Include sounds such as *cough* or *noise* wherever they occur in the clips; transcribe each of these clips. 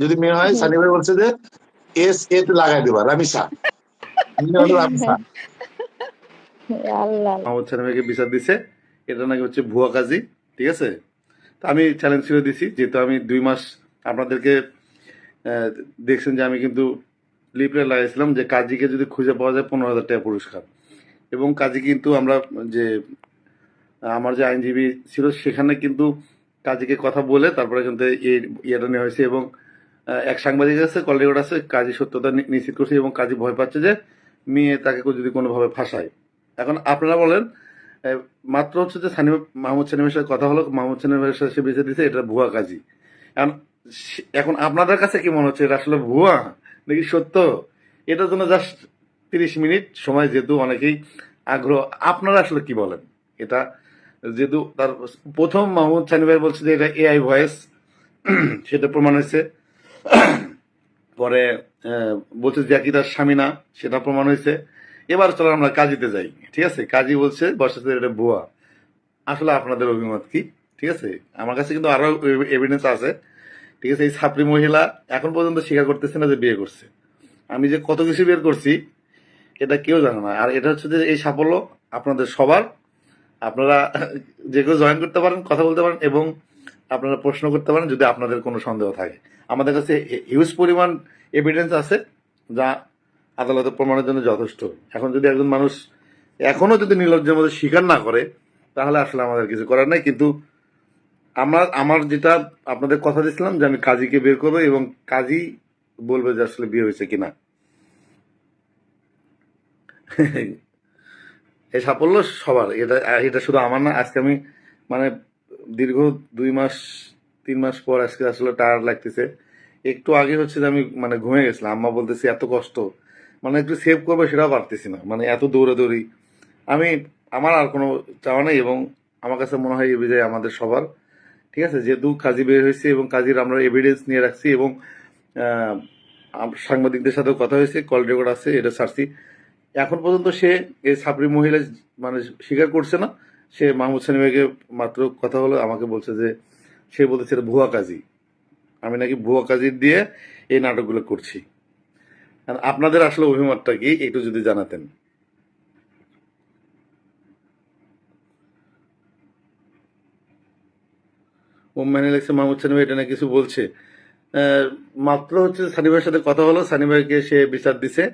যদি মেয়ে হয় সানি ভাই বলছে যে এস এ তে লাগাই দেবা রামিসা। মেয়ে হলো রামিসা। আল্লাহ। মাহমুদ সালামকে বিচার দিছে। এটা নাকি হচ্ছে ভুয়া কাজী ঠিক আছে? তো আমি চ্যালেঞ্জ করে দিছি যেহেতু আমি দুই মাস আপনাদেরকে দেখছেন যে আমি কিন্তু লিপলে লাগাইছিলাম যে কাজীকে যদি খুঁজে পাওয়া যায় পনেরো হাজার টাকা পুরস্কার। এবং কাজী কিন্তু আমরা যে আমার যে আইনজীবী ছিল সেখানে কিন্তু কাজীকে কথা বলে তারপরে কিন্তু এই ইয়েটা নেওয়া হয়েছে এবং এক সাংবাদিক আছে কল রেকর্ড আছে, কাজী সত্যতা নিশ্চিত করছে এবং কাজী ভয় পাচ্ছে যে মেয়ে তাকে যদি কোনোভাবে ফাঁসায়। এখন আপনারা বলেন মাত্র হচ্ছে যে সানি মাহমুদ সানিমের সাথে কথা হলো, মাহমুদ সানিমের সাথে সে বেঁচে দিছে এটা ভুয়া কাজী। এখন এখন আপনাদের কাছে কি মনে হচ্ছে, এটা আসলে ভুয়া নাকি সত্য? এটার জন্য জাস্ট তিরিশ মিনিট সময়, যেহেতু অনেকেই আগ্রহ। আপনারা আসলে কি বলেন? এটা যেহেতু তার প্রথম মাহমুদ সানি ভাই বলছে যে এটা এআই ভয়েস *clears throat* সেটা প্রমাণ হয়েছে। *coughs* পরে বলছে জ্যাকি তার স্বামী না, সেটা প্রমাণ হয়েছে। এবার চলো আমরা কাজীতে যাই, ঠিক আছে? কাজী বলছে বর্ষাতে এটা ভুয়া আসলে আপনাদের অভিমত কি? ঠিক আছে? আমার কাছে কিন্তু আরও এভিডেন্স আছে। ঠিক আছে, এই ছাত্রী মহিলা এখন পর্যন্ত স্বীকার করতেছে না যে বিয়ে করছে। আমি যে কত কিছু বের করছি, এটা কেউ জানে না। আর এটা হচ্ছে যে এই সাফল্য আপনাদের সবার। আপনারা যে কেউ জয়েন করতে পারেন, কথা বলতে পারেন এবং আপনারা প্রশ্ন করতে পারেন যদি আপনাদের কোনো সন্দেহ থাকে। আমাদের কাছে হিউজ পরিমাণ এভিডেন্স আছে যা আদালতে প্রমাণের জন্য যথেষ্ট। এখন যদি একজন মানুষ এখনও যদি নির্লজ্জের মধ্যে স্বীকার না করে, তাহলে আসলে আমাদের কিছু করার নাই। কিন্তু আমার আমার যেটা আপনাদের কথা দিয়েছিলাম যে আমি কাজীকে বের করব এবং কাজী বলবে যে আসলে বিয়ে হয়েছে কিনা। *laughs* এই সাফল্য সবার। এটা এটা শুধু আমার না, আজকে আমি মানে দীর্ঘ দুই মাস, তিন মাস পর আজকে আসলে টায়ার লাগতেছে। একটু আগে হচ্ছে যে আমি মানে ঘুমিয়ে গেছিলাম, আম্মা বলতেছি, এত কষ্ট। মানে একটু সেভ করব সেটাও পারতেছি না মানে এত দৌড়াদৌড়ি। আমি, আমার আর কোনো চাওয়া নেই এবং আমার কাছে মনে হয় এই বিজয় আমাদের সবার। ঠিক আছে? যেহেতু কাজী বের হয়েছে এবং কাজীর আমরা এভিডেন্স নিয়ে রাখছি এবং সাংবাদিকদের সাথেও কথা হয়েছে কল রেকর্ড আছে, এটা ছাড়ছি। এখন পর্যন্ত সে এই ছাপড়ি মহিলা মানে স্বীকার করছে না। সে মাহমুদ সানি ভাইকে মাত্র কথা হলো আমাকে বলছে যে, সে বলতেছে এটা ভুয়া কাজী। আমি নাকি ভুয়া কাজী দিয়ে এই নাটকগুলো করছি। আর আপনাদের আসলে অভিমতটা কি, একটু যদি জানাতেন। ওম মানে লেগছে মাহমুদ সানিভাই এটা না কিছু বলছে। মাত্র হচ্ছে সানি ভাইয়ের সাথে কথা হলো, সানি ভাইকে সে বিচার দিছে।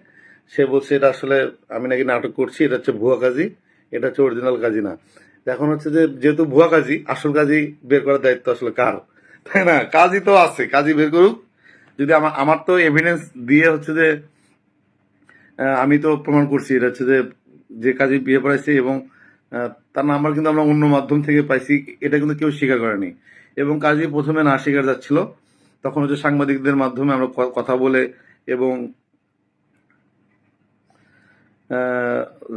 সে বলছে এটা আসলে আমি নাকি নাটক করছি, এটা হচ্ছে ভুয়া কাজী। এটা হচ্ছে অরিজিনাল কাজী না। এখন হচ্ছে যে, যেহেতু ভুয়া কাজী, আসল কাজী বের করার দায়িত্ব আসলে কার? তাই না? কাজী তো আছে কাজী বের করুক। যদি আমার আমার তো এভিডেন্স দিয়ে হচ্ছে যে আমি তো প্রমাণ করছি, এটা হচ্ছে যে যে কাজী বিয়ে পড়াইছে এবং তার নাম্বার কিন্তু আমরা অন্য মাধ্যম থেকে পাইছি, এটা কিন্তু কেউ স্বীকার করেনি। এবং কাজী প্রথমে না স্বীকার যাচ্ছিল, তখন হচ্ছে সাংবাদিকদের মাধ্যমে আমরা কথা বলে এবং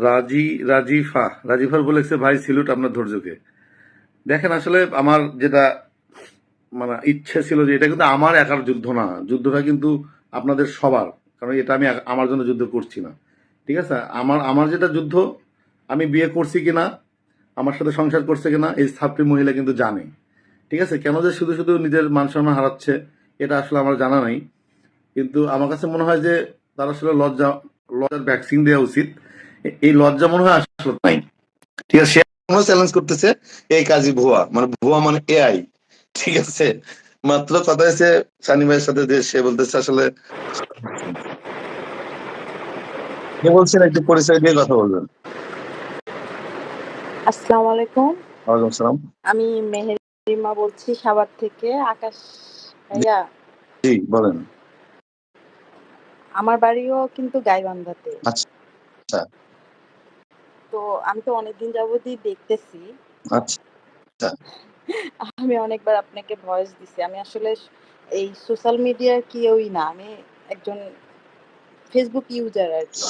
রাজি, রাজিফা, রাজিফার বলেছে ভাই সিলুট আপনার ধৈর্যকে। দেখেন আসলে আমার যেটা মানে ইচ্ছে ছিল যে এটা কিন্তু আমার একার যুদ্ধ না। যুদ্ধটা কিন্তু আপনাদের সবার, কারণ এটা আমি আমার জন্য যুদ্ধ করছি না। ঠিক আছে? আমার আমার যেটা যুদ্ধ, আমি বিয়ে করছি কিনা, আমার সাথে সংসার করছে কিনা, এই ছাত্রী মহিলা কিন্তু জানে। ঠিক আছে? কেন যে শুধু শুধু নিজের মান সম্মান হারাচ্ছে, এটা আসলে আমার জানা নাই। কিন্তু আমার কাছে মনে হয় যে তার আসলে লজ্জা লজ্জার ভ্যাকসিন দেওয়া উচিত। এই লজ্জা মনে হয় আসলে নাই ঠিক আছে সে চ্যালেঞ্জ করতেছে এই কাজী ভুয়া মানে ভুয়া মানে এআই ঠিক আছে মাত্র কথা হয়েছে সানি ভাইয়ের সাথে যে সে বলতেছে আসলে কে বলছেন একটু পরিচয় দিয়ে কথা বলবেন। আসসালামু আলাইকুম। ওয়ালাইকুম সালাম আমি মেহেরিমা বলছি সাভার থেকে আকাশ ভাইয়া। জি বলেন। আমার বাড়িও কিন্তু গাইবান্ধাতে। আচ্ছা। তো আমি তো অনেকদিন যাবতই দেখতেছি। আচ্ছা। আমি অনেকবার আপনাকে ভয়েস দিছি। আমি আসলে এই সোশ্যাল মিডিয়ার কেউই না। আমি একজন ফেসবুক ইউজার আর কি।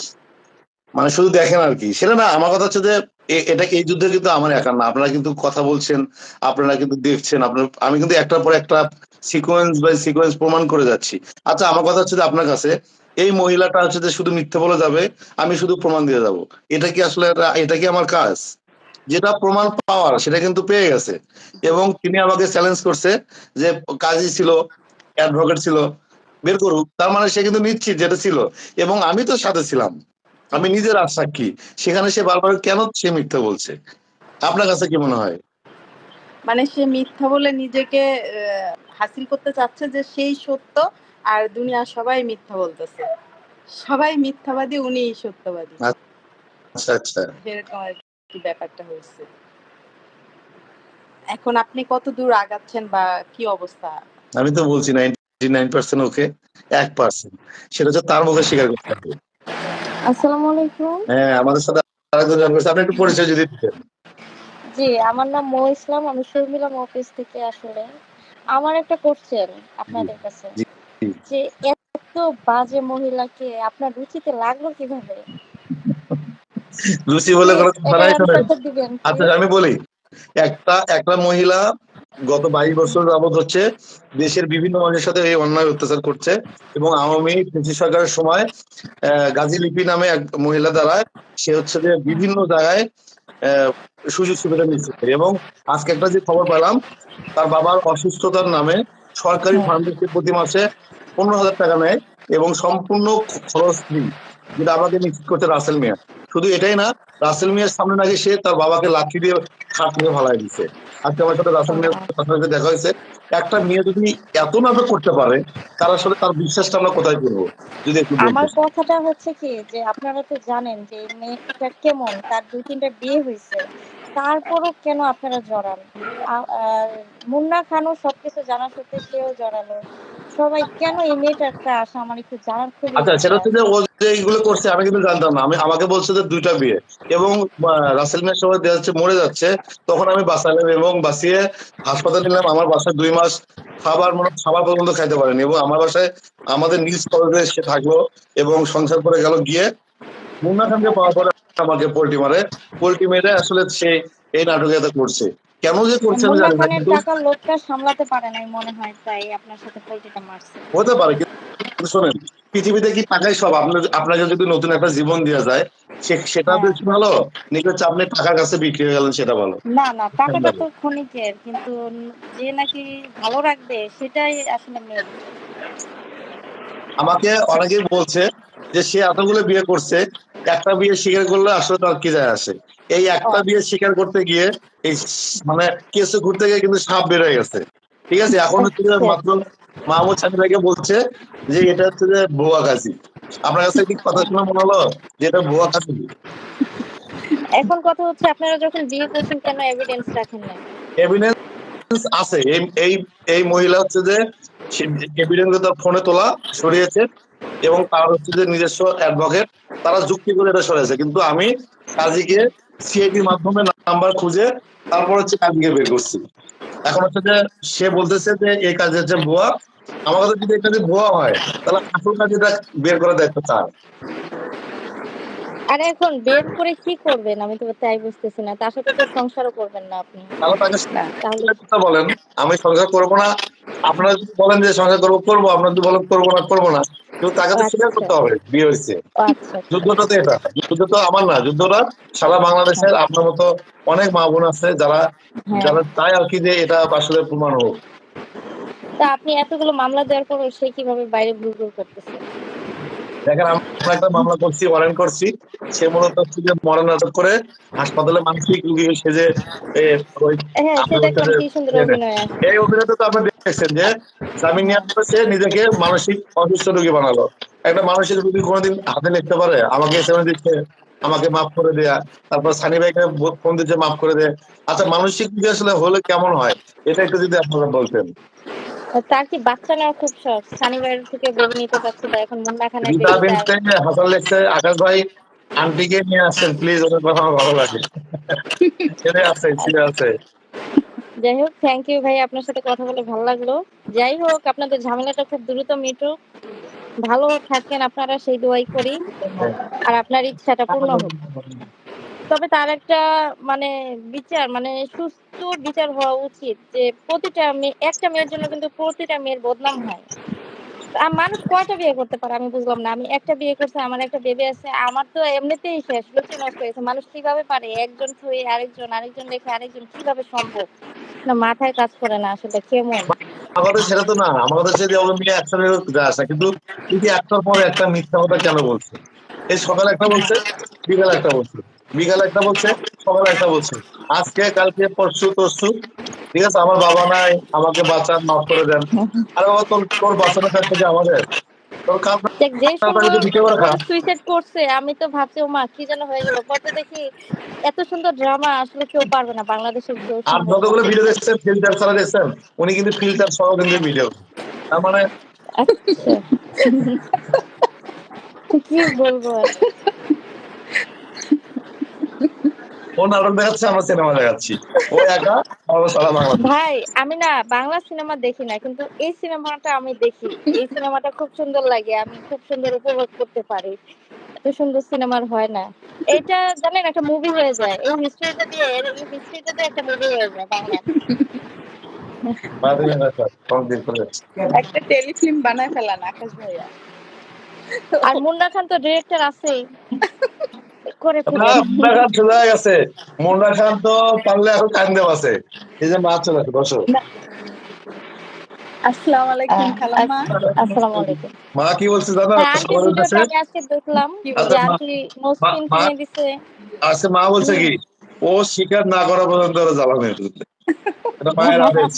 মানে শুধু দেখেন আর কি। সেটা না আমার কথা হচ্ছে যে এটা এই যুদ্ধে কিন্তু আমার একার না। আপনারা কিন্তু কথা বলছেন আপনারা কিন্তু দেখছেন আপনার আমি কিন্তু একটার পর একটা সিকোয়েন্স বাই সিকোয়েন্স প্রমাণ করে যাচ্ছি। আচ্ছা আমার কথা হচ্ছে যে আপনার কাছে এই মহিলাটা হচ্ছে যে শুধু মিথ্যে বলে যাবে, আমি শুধু প্রমাণ দিয়ে যাব। এটা কি আসলে এটা- কি আমার কাজ? যেটা প্রমাণ পাওয়ার, সেটা কিন্তু পেয়ে গেছে। এবং তিনি আমাকে চ্যালেঞ্জ করছে যে কাজী ছিল অ্যাডভোকেট ছিল, বের করুক। তার মানে সে কিন্তু নিশ্চিত যেটা ছিল। এবং আমি তো সাথে ছিলাম। আমি নিজের আর সাক্ষী। সেখানে সে বারবার কেন সে মিথ্যা বলছে? আপনার কাছে কি মনে হয়? মানে সে মিথ্যা বলে নিজেকে হাসিল করতে চাচ্ছে যে সেই সত্য আর দুনিয়া সবাই মিথ্যা বলতেছে। সবাই মিথ্যাবাদী উনি সত্যবাদী। আচ্ছা আচ্ছা। এরকম আর কি ব্যাপারটা হয়েছে। এখন আপনি কত দূর আগাচ্ছেন বা কি অবস্থা? আমি তো বলছি ওকে এক পার্সেন্ট সেটা হচ্ছে তার মুখে স্বীকার করতে হবে। আসসালামু আলাইকুম। হ্যাঁ আমাদের সাথে আরেকজন জয়েন করেছে। আপনি একটু পরিচয় যদি দিতেন। জি আমার নাম মো ইসলাম। আমি শর্মিলা অফিস থেকে আসলে। আমার একটা কোশ্চেন আপনাদের কাছে। যে এত বাজে মহিলাকে আপনার রুচিতে লাগল কীভাবে? লুসি বলে কোনো আচ্ছা আমি বলি একটা একটা মহিলা গত বাইশ বছর যাবত হচ্ছে দেশের বিভিন্ন মানুষের সাথে এই অন্যায় অত্যাচার করছে এবং আওয়ামী ব্রিটিশ সরকারের সময় গাজী লিপি নামে এক মহিলা দ্বারা সে হচ্ছে যে বিভিন্ন জায়গায় আহ, সুযোগ সুবিধা নিচ্ছে এবং আজকে একটা যে খবর পেলাম তার বাবার অসুস্থতার নামে সরকারি হ্যাঁ। থেকে প্রতি মাসে পনেরো হাজার টাকা নেয় এবং সম্পূর্ণ খরচ ফ্রি যেটা আমাকে নিশ্চিত করছে রাসেল মিয়া। শুধু এটাই না রাসেল মিয়ার সামনে নাকি সে তার বাবাকে লাঠি দিয়ে খাট নিয়ে ভালাই দিছে আজকে আমার সাথে রাসেল মিয়ার দেখা হয়েছে। একটা মেয়ে যদি এত নাটক করতে পারে তার আসলে তার বিশ্বাসটা আমরা কোথায় করব? যদি একটু আমার কথাটা হচ্ছে কি যে আপনারা তো জানেন যে মেয়েটা কেমন তার দুই তিনটা বিয়ে হয়েছে। তারপরও কেন আপনারা জড়ান? মুন্না খানও সবকিছু জানা সত্ত্বে সেও জড়ালো। সবাই কেন এই মেয়েটার ক্রাশ আমার একটু জানার খুবই আচ্ছা সেটা হচ্ছে যে ও যে এইগুলো করছে আমি কিন্তু জানতাম না। আমি আমাকে বলছে যে দুইটা বিয়ে। এবং রাসেল মিয়ার দেখা যাচ্ছে মরে যাচ্ছে। তখন আমি বাঁচালাম এবং বাঁচিয়ে হাসপাতালে নিলাম। আমার বাসায় দুই মাস খাবার মানে খাবার পর্যন্ত খাইতে পারেনি এবং আমার বাসায় আমাদের নিজ কলেজে সে থাকল এবং সংসার করে গেল গিয়ে মুন্না খানকে পাওয়ার পরে আমাকে পোল্টি মারে। পোল্টি মেরে আসলে সে এই নাটকীয়তা করছে। কেন যে করছে আমি জানি না কিন্তু লোকটা সামলাতে পারে নাই মনে হয় তাই আপনার সাথে পোল্ট্রিটা মারছে। হতে পারে কিন্তু শোনেন পৃথিবীতে কি টাকাই সব? আপনার আপনাকে যদি নতুন একটা জীবন দেওয়া যায় সেটা হ্যাঁ। বেশি ভালো? নাকি হচ্ছে আপনি টাকার কাছে বিক্রি হয়ে গেলেন সেটা ভালো। না না টাকাটা তো ক্ষণিকের কিন্তু যে নাকি ভালো রাখবে সেটাই আসলে মেন আমাকে অনেকেই বলছে যে সে এতগুলো বিয়ে করছে একটা বিয়ে স্বীকার করলে আসলে তার কি যায় আসে এই একটা বিয়ে স্বীকার করতে গিয়ে এই মানে কেসে ঘুরতে গিয়ে কিন্তু সাপ বের হয়ে গেছে। ঠিক আছে? এখন হচ্ছে মাত্র মাহমুদ সানি বলছে যে এটা হচ্ছে যে ভুয়া কাজী। আপনার কাছে কি কথা শুনে মনে হলো? যে এটা ভুয়া কাজী? এখন কথা হচ্ছে আপনারা যখন বিয়ে করছেন কেন এভিডেন্স রাখেন না এভিডেন্স আছে। এই এই এই মহিলা হচ্ছে যে এভিডেন্স ফোনে তোলা সরিয়েছে এবং তার হচ্ছে যে নিজস্ব অ্যাডভোকেট তারা যুক্তি করে এটা সরিয়েছে কিন্তু আমি কাজীকে সিআইডির মাধ্যমে নাম্বার খুঁজে তারপর হচ্ছে কাজীকে বের করছি। এখন হচ্ছে যে সে বলতেছে যে এই কাজ হচ্ছে ভুয়া। আমার কাছে যদি এটা ভুয়া হয় তাহলে আসল কাজটা বের করার দায়িত্ব তার। আর এখন বের করে কি করবেন? আমি তো তাই বুঝতেছি না। তার সাথে তো সংসারও করবেন না আপনি। তাহলে তাকে বলেন। আমি সংসার করব না। আপনারা যদি বলেন যে সংসার করব করব। আপনারা যদি বলেন করব না করব না। কিন্তু তাকে তো স্বীকার করতে হবে বিয়ে হয়েছে। আচ্ছা আচ্ছা। যুদ্ধটা তো এটা যুদ্ধ তো আমার না যুদ্ধটা সারা বাংলাদেশের আপনার মতো অনেক মা বোন আছে যারা হ্যাঁ। যারা চায় আর কি যে এটা আসলে প্রমাণ হোক। তা আপনি এতগুলো মামলা দেওয়ার পরও সে কীভাবে বাইরে ঘুর ঘুর করতেছে? দেখেন আমরা একটা মামলা করছি ওয়ারেন্ট করছি। সে মূলত হচ্ছে যে মরণ নাটক করে হাসপাতালে মানসিক রুগী সেজে সে হ্যাঁ, এই অভিনেতা তো আপনি দেখছেন যে জামিন নেওয়ার পরে সে নিজেকে মানসিক অসুস্থ রোগী বানালো। একটা মানুষের রোগী কোনোদিন হাতে লিখতে পারে আমাকে এসএমএস দিচ্ছে আমাকে মাফ করে দেয়া তারপর সানি ভাইকে ফোন দিচ্ছে মাফ করে দে আচ্ছা মানসিক রোগী আসলে হলে কেমন হয়? এটা একটু যদি আপনারা বলতেন। তার কি বাচ্চা নেওয়ার খুব শখ শনিবার থেকে বেবি নিতে পারছে না এখন মুন্না খানের রীতা baby টা- বেনস্টাইন হাসান লেখছে আকাশ ভাই আন্টিকে নিয়ে আসছেন প্লিজ ওদের কথা আমার ভালো লাগে। ছেলে আছে ছেলে আছে। যাই হোক থ্যাংক ইউ ভাই, আপনার সাথে কথা বলে ভালো লাগল। যাই হোক, আপনাদের ঝামেলাটা খুব দ্রুত মিটুক। ভালো থাকেন আপনারা, সেই দোয়াই করি। আর আপনার ইচ্ছাটা পূর্ণ হোক। তবে তার একটা মানে বিচার মানে সুস্থ বিচার হওয়া উচিত যে, প্রতিটা মেয়ে, একটা মেয়ের জন্য কিন্তু প্রতিটা মেয়ের বদনাম হয়। আর মানুষ কয়টা বিয়ে করতে পারে আমি বুঝলাম না। আমি একটা বিয়ে করছি, আমার একটা বেবি আছে, আমার তো এমনিতেই শেষ, লুচি নষ্ট হয়েছে। মানুষ কীভাবে পারে? একজন ছুঁয়ে আরেকজন আরেকজন রেখে আরেকজন কীভাবে সম্ভব? মাথায় কাজ করে না আসলে, কেমন? আমাদের সেটা তো না, আমাদের সাথে আমরা মিলে একসাথে যা আসা, কিন্তু কিন্তু একটার পর একটা মিথ্যা কথা কেন বলছে? এই সকালে একটা বলছে, বিকালে একটা বলছে। বিকালে একটা বলছে, সকালে একটা বলছে। আজকে, কালকে, পরশু, তরশু, ঠিক আছে? আমার বাবা নাই, আমাকে বাঁচান, মাফ করে দেন। আরে বাবা, তোর তোর বাঁচানোর কাছ আমাদের? আমি তো ভাবছি ও মা কি যেন হয়ে গেল। পরে দেখি এত সুন্দর ড্রামা আসলে কেউ পারবে না বাংলাদেশের আর যতগুলো ভিডিও দেখছেন ফিল্টার ছাড়া দেখছেন উনি কিন্তু ফিল্টার সহ কিন্তু ভিডিও তার মানে আচ্ছা। কি বলব ও নাটক দেখাচ্ছে আমরা সিনেমা দেখাচ্ছি। ও একা? আমরা সারা বাংলা ভাই আমি না বাংলা সিনেমা দেখি না কিন্তু এই সিনেমাটা আমি দেখি। এই সিনেমাটা খুব সুন্দর লাগে আমি খুব সুন্দর উপভোগ করতে পারি। এত সুন্দর সিনেমার হয় না। এটা জানেন একটা মুভি হয়ে যায়। এই হিস্ট্রিটা দিয়ে এই হিস্ট্রিটা দিয়ে একটা মুভি হয়ে যায় বাংলা একটা টেলিফিল্ম বানায় ফেলান আকাশ ভাইয়া। আর মুন্না খান তো ডিরেক্টর আছেই। করে চলে গেছে। মুন্না খান তো পারলে এখন কান্দে আছে। এই যে মা চলে আসে বসো। আসসালামু আলাইকুম খালাম্মা। আসসালামু আলাইকুম। মা কি বলছে হ্যাঁ আজকে দেখলাম আচ্ছা, মা- আন্টি নোস্কিন মা- কিনে দিছে। আজকে মা বলছে কি ও স্বীকার না করা পর্যন্ত ওরা জ্বালানো এটা মায়ের আদেশ।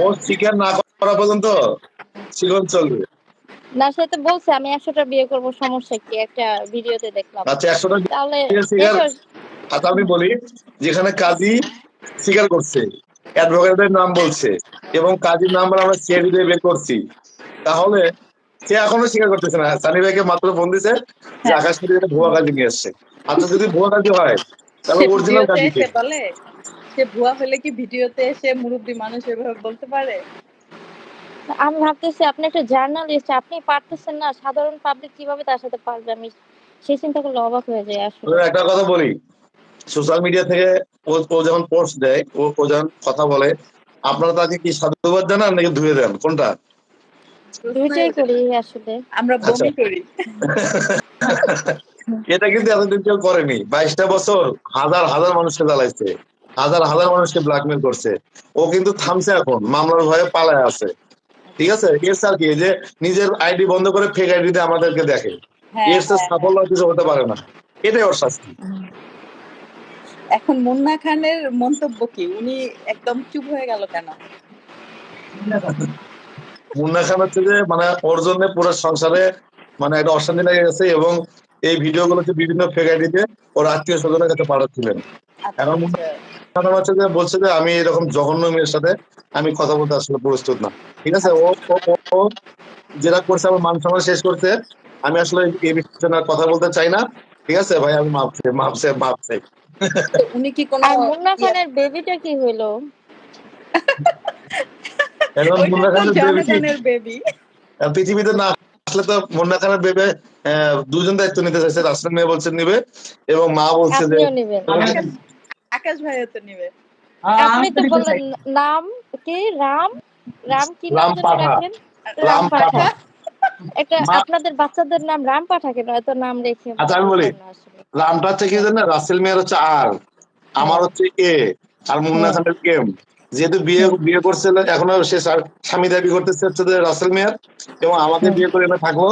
ও স্বীকার না করা পর্যন্ত জীবন চলবে। না সে তো বলছে আমি একশোটা বিয়ে করব সমস্যা কি? একটা ভিডিওতে দেখলাম। আচ্ছা একশোটা তাহলে আচ্ছা আমি বলি যেখানে কাজী স্বীকার করছে অ্যাডভোকেটের নাম বলছে এবং কাজীর নাম্বার আমরা সিআইডি দিয়ে বের করছি তাহলে সে এখনও স্বীকার করতেছে না। সানি ভাইকে মাত্র ফোন দিছে যে আকাশ থেকে একটা ভুয়া কাজী নিয়ে আসছে আচ্ছা যদি ভুয়া কাজী হয় তাহলে অরিজিনাল কাজী কে? বলে সে ভুয়া হলে কি ভিডিওতে এসে মুরব্বী মানুষ এভাবে বলতে পারে? আমি ভাবতেছি আপনি একটা জার্নালিস্ট আপনি পারতেছেন না সাধারণ পাবলিক কীভাবে তার সাথে পারবে? আমি সেই চিন্তা করলে অবাক হয়ে যায় আসলে। একটা কথা বলি সোশ্যাল মিডিয়া থেকে ও ও যখন পোস্ট দেয় ও ও যখন কথা বলে আপনারা তাকে কি সাধুবাদ জানান নাকি ধুয়ে দেন? কোনটা? দুইটাই করি আসলে। আমরা আচ্ছা। বমি করি। *laughs* এটা কিন্তু এতদিন কেউ করেনি। বাইশটা বছর হাজার হাজার মানুষকে জ্বালাইছে হাজার হাজার মানুষকে ব্ল্যাকমেল করছে। ও কিন্তু থামছে এখন মামলার ভয়ে পালায় আছে। ঠিক আছে? এর স্যার কি যে নিজের আইডি বন্ধ করে ফেক আইডি তে আমাদেরকে দেখে। হ্যাঁ, এর হ্যাঁ, সাফল্য কিছু হতে পারে না। এটাই ওর শাস্তি। এখন মুন্না খানের মন্তব্য কি? উনি একদম চুপ হয়ে গেল কেন? মুন্না খান হচ্ছে যে মানে ওর জন্য পুরো সংসারে মানে একটা অশান্তি লেগে গেছে এবং এই ভিডিও গুলোকে বিভিন্ন ফেক আইডিতে ওর আত্মীয় স্বজনের কাছে পাঠাচ্ছিলেন। আচ্ছা, এখন হচ্ছে যে বলছে যে আমি এরকম জঘন্য মেয়ের সাথে আমি কথা বলতে আসলে প্রস্তুত না। ঠিক আছে? ও ও- যেটা করছে আমার মান সম্মান শেষ করতে আমি আসলে এই বিষয়ে কথা বলতে চাই না। ঠিক আছে ভাই? আমি মাপ চাই মাপ চাই মাপ চাই। তো উনি কি কোনো মুন্না খানের বেবিটা কি হইল? এখন মুন্না খানের বেবি আহ, পৃথিবীতে না আসলে তো মুন্না খানের বেবে দুজন দায়িত্ব নিতে চাইছে রাস্তার মেয়ে বলছে নিবে এবং মা বলছে যে আকাশ ভাইও তো নিবে। আপনি তো বললেন নাম কি? রাম? রাম কি নাম। রাখলেন রাম পাঠা। একটা আপনাদের বাচ্চাদের নাম রাম পাঠা কেন এত নাম রেখে আচ্ছা, আমি বলি। রামটা হচ্ছে কি জানেন? রাসেল মেয়ের হচ্ছে আর আমার হচ্ছে এ আর মুন্না খানের এম। যেহেতু বিয়ে বিয়ে করছে এখনও সে স্বামী দাবি করতেছে হচ্ছে যে রাসেল মেয়ার এবং আমাকে বিয়ে করে এনে থাকব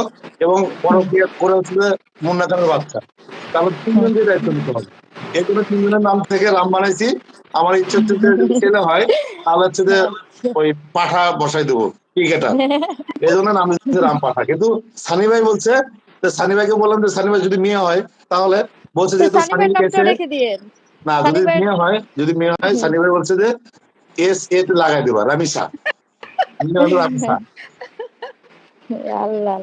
এবং বড় বিয়ে করে হচ্ছে যে মুন্না খানের বাচ্চা। তাহলে তিনজনকে দায়িত্ব নিতে হবে। এই জন্য তিনজনের নাম থেকে রাম বানাইছি। আমার ইচ্ছে হচ্ছে *laughs* ছেলে হয় তাহলে হচ্ছে যে *laughs* ওই পাঠা বসাই দেবো ক্রিকেটার। *laughs* এই জন্য নাম দিচ্ছে রাম পাঠা। কিন্তু সানি ভাই বলছে যে সানি ভাইকে বললাম যে সানি ভাই যদি মেয়ে হয় তাহলে বলছে যে সানি না যদি মেয়ে হয় যদি মেয়ে হয় সানি ভাই বলছে যে এস এ তে লাগাই দেবা রামিসা। রামিসা। আল্লাহ।